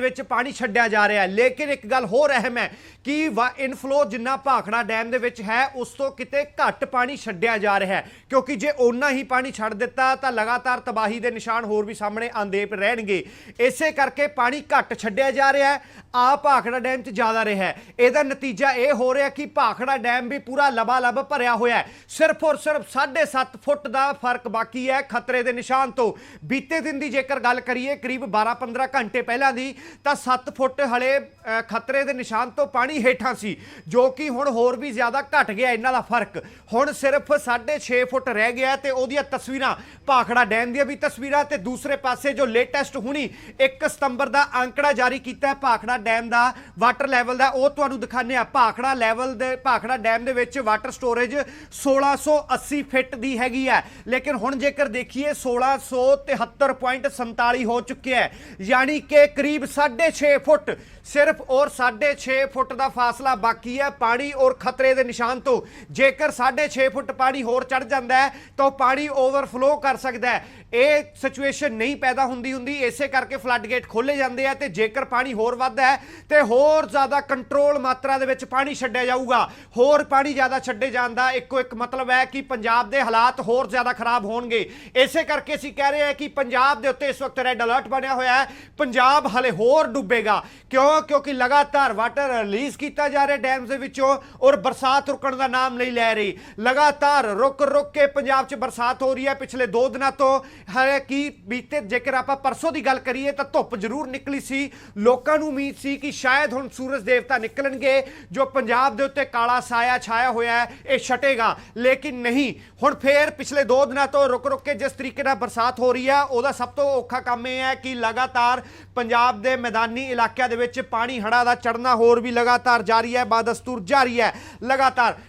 ਦੇ ਵਿੱਚ ਪਾਣੀ ਛੱਡਿਆ ਜਾ ਰਿਹਾ ਹੈ। ਲੇਕਿਨ ਇੱਕ ਗੱਲ ਹੋਰ ਅਹਿਮ ਹੈ ਕਿ ਇਨਫਲੋ ਜਿੰਨਾ ਭਾਖੜਾ ਡੈਮ ਦੇ ਵਿੱਚ ਹੈ, ਉਸ ਤੋਂ ਕਿਤੇ ਘੱਟ ਪਾਣੀ ਛੱਡਿਆ ਜਾ ਰਿਹਾ ਹੈ। ਕਿਉਂਕਿ ਜੇ ਓਨਾ ਹੀ ਪਾਣੀ ਛੱਡ ਦਿੱਤਾ, ਤਾਂ ਲਗਾਤਾਰ ਤਬਾਹੀ ਦੇ ਨਿਸ਼ਾਨ ਹੋਰ ਵੀ ਸਾਹਮਣੇ ਆਂਦੇ ਰਹਿਣਗੇ। ਇਸੇ ਕਰਕੇ ਪਾਣੀ ਘੱਟ ਛੱਡਿਆ ਜਾ ਰਿਹਾ ਹੈ ਆ ਭਾਖੜਾ ਡੈਮ 'ਚ ਜ਼ਿਆਦਾ ਰਿਹਾ ਹੈ। ਇਹਦਾ ਨਤੀਜਾ ਇਹ ਹੋ ਰਿਹਾ ਕਿ ਭਾਖੜਾ ਡੈਮ ਵੀ ਪੂਰਾ ਲਬਾਲਬ ਭਰਿਆ ਹੋਇਆ ਹੈ। ਸਿਰਫ ਔਰ ਸਿਰਫ 7.5 ਫੁੱਟ ਦਾ ਫ਼ਰਕ ਬਾਕੀ ਹੈ ਖਤਰੇ ਦੇ ਨਿਸ਼ਾਨ ਤੋਂ। ਬੀਤੇ ਦਿਨ ਦੀ ਜੇਕਰ ਗੱਲ ਕਰੀਏ, ਕਰੀਬ 12-15 ਘੰਟੇ ਪਹਿਲਾਂ ਦੀ, ਤਾਂ 7 ਫੁੱਟ ਹਲੇ ਖਤਰੇ ਦੇ ਨਿਸ਼ਾਨ ਤੋਂ ਪਾਣੀ ਹੇਠਾਂ ਸੀ, ਜੋ ਕਿ ਹੁਣ ਹੋਰ ਵੀ ਜ਼ਿਆਦਾ ਘਟ ਗਿਆ ਇਹਨਾਂ ਦਾ ਫ਼ਰਕ। ਹੁਣ ਸਿਰਫ 6.5 ਫੁੱਟ ਰਹਿ ਗਿਆ ਤੇ ਉਹਦੀਆਂ ਤਸਵੀਰਾਂ, ਭਾਖੜਾ ਡੈਮ ਦੀਆਂ ਵੀ ਤਸਵੀਰਾਂ ਤੇ ਦੂਸਰੇ ਪਾਸੇ ਜੋ ਲੇਟੈਸਟ ਹੁਣੀ 1 ਸਤੰਬਰ ਦਾ ਅੰਕੜਾ ਜਾਰੀ ਕੀਤਾ ਹੈ ਭਾਖੜਾ ਡੈਮ ਦਾ ਵਾਟਰ ਲੈਵਲ ਦਾ, ਉਹ ਤੁਹਾਨੂੰ ਦਿਖਾਣੇ ਆ ਭਾਖੜਾ ਲੈਵਲ ਦੇ, ਭਾਖੜਾ ਡੈਮ ਦੇ ਵਿੱਚ ਵਾਟਰ ਸਟੋਰੇਜ 1680 ਫਿੱਟ ਦੀ ਹੈਗੀ ਹੈ। ਲੇਕਿਨ ਹੁਣ ਜੇਕਰ ਦੇਖੀਏ 1673.47 ਹੋ ਚੁੱਕਿਆ ਹੈ। ਯਾਨੀ ਕਿ ਕਰੀਬ 6.5 ਫੁੱਟ, ਸਿਰਫ ਔਰ 6.5 ਫੁੱਟ ਦਾ ਫਾਸਲਾ ਬਾਕੀ ਹੈ ਪਾਣੀ ਔਰ ਖਤਰੇ ਦੇ ਨਿਸ਼ਾਨ ਤੋਂ। ਜੇਕਰ 6.5 ਫੁੱਟ ਪਾਣੀ ਹੋਰ ਚੜ ਜਾਂਦਾ ਹੈ, ਤਾਂ ਉਹ ਪਾਣੀ ਓਵਰਫਲੋ ਕਰ ਸਕਦਾ ਹੈ। ਇਹ ਸਿਚੁਏਸ਼ਨ ਨਹੀਂ ਪੈਦਾ ਹੁੰਦੀ ਹੁੰਦੀ ਇਸੇ ਕਰਕੇ ਫਲੱਡ ਗੇਟ ਖੋਲੇ ਜਾਂਦੇ ਆ ਤੇ ਜੇਕਰ ਪਾਣੀ ਹੋਰ ਵੱਧਦਾ ਹੈ ਤੇ ਹੋਰ ਜ਼ਿਆਦਾ ਕੰਟਰੋਲ ਮਾਤਰਾ ਦੇ ਵਿੱਚ ਪਾਣੀ ਛੱਡਿਆ ਜਾਊਗਾ। ਹੋਰ ਪਾਣੀ ਜ਼ਿਆਦਾ ਛੱਡੇ ਜਾਣ ਦਾ ਇੱਕੋ ਇੱਕ ਮਤਲਬ ਹੈ ਕਿ ਪੰਜਾਬ ਦੇ ਹਾਲਾਤ ਹੋਰ ਜ਼ਿਆਦਾ ਖਰਾਬ ਹੋਣਗੇ। ਇਸੇ ਕਰਕੇ ਅਸੀਂ ਕਹਿ ਰਹੇ ਹਾਂ ਕਿ ਪੰਜਾਬ ਦੇ ਉੱਤੇ ਇਸ ਵਕਤ ਰੈੱਡ ਅਲਰਟ ਬਣਿਆ ਹੋਇਆ ਹੈ। ਪੰਜਾਬ ਹਲੇ ਹੋਰ ਡੁੱਬੇਗਾ। ਕਿਉਂ? ਕਿਉਂਕਿ ਲਗਾਤਾਰ ਵਾਟਰ ਰਿਲੀਜ਼ ਕੀਤਾ ਜਾ ਰਿਹਾ ਡੈਮਸ ਦੇ ਵਿੱਚੋਂ ਔਰ ਬਰਸਾਤ ਰੁਕਣ ਦਾ ਨਾਮ ਨਹੀਂ ਲੈ ਰਹੀ। ਲਗਾਤਾਰ ਰੁਕ ਰੁਕ ਕੇ ਪੰਜਾਬ 'ਚ ਬਰਸਾਤ ਹੋ ਰਹੀ ਹੈ ਪਿਛਲੇ 2 ਦਿਨਾਂ ਤੋਂ। ਹੈ ਕਿ ਬੀਤੇ ਜੇਕਰ ਆਪਾਂ ਪਰਸੋਂ ਦੀ ਗੱਲ ਕਰੀਏ ਤਾਂ ਧੁੱਪ ਜ਼ਰੂਰ ਨਿਕਲੀ ਸੀ। ਲੋਕਾਂ ਨੂੰ ਉਮੀਦ ਸੀ ਕਿ ਸ਼ਾਇਦ ਹੁਣ ਸੂਰਜ ਦੇਵਤਾ ਨਿਕਲਣਗੇ, ਜੋ ਪੰਜਾਬ ਦੇ ਉੱਤੇ ਕਾਲਾ ਸਾਇਆ ਛਾਇਆ ਹੋਇਆ ਹੈ, ਇਹ ਛਟੇਗਾ। ਲੇਕਿਨ ਨਹੀਂ, ਹੁਣ ਫੇਰ ਪਿਛਲੇ 2 ਦਿਨਾਂ ਤੋਂ ਰੁਕ ਰੁਕ ਕੇ ਜਿਸ ਤਰੀਕੇ ਨਾਲ ਬਰਸਾਤ ਹੋ ਰਹੀ ਹੈ, ਉਹਦਾ ਸਭ ਤੋਂ ਔਖਾ ਕੰਮ ਇਹ ਹੈ ਕਿ ਲਗਾਤਾਰ ਪੰਜਾਬ ਦੇ ਮੈਦਾਨੀ ਇਲਾਕਿਆਂ ਦੇ ਵਿੱਚ ਪਾਣੀ ਹੜ੍ਹਾਂ ਦਾ ਚੜਨਾ ਹੋਰ ਵੀ ਲਗਾਤਾਰ ਜਾਰੀ ਹੈ, ਬਾਦਸਤੂਰ ਜਾਰੀ ਹੈ। ਲਗਾਤਾਰ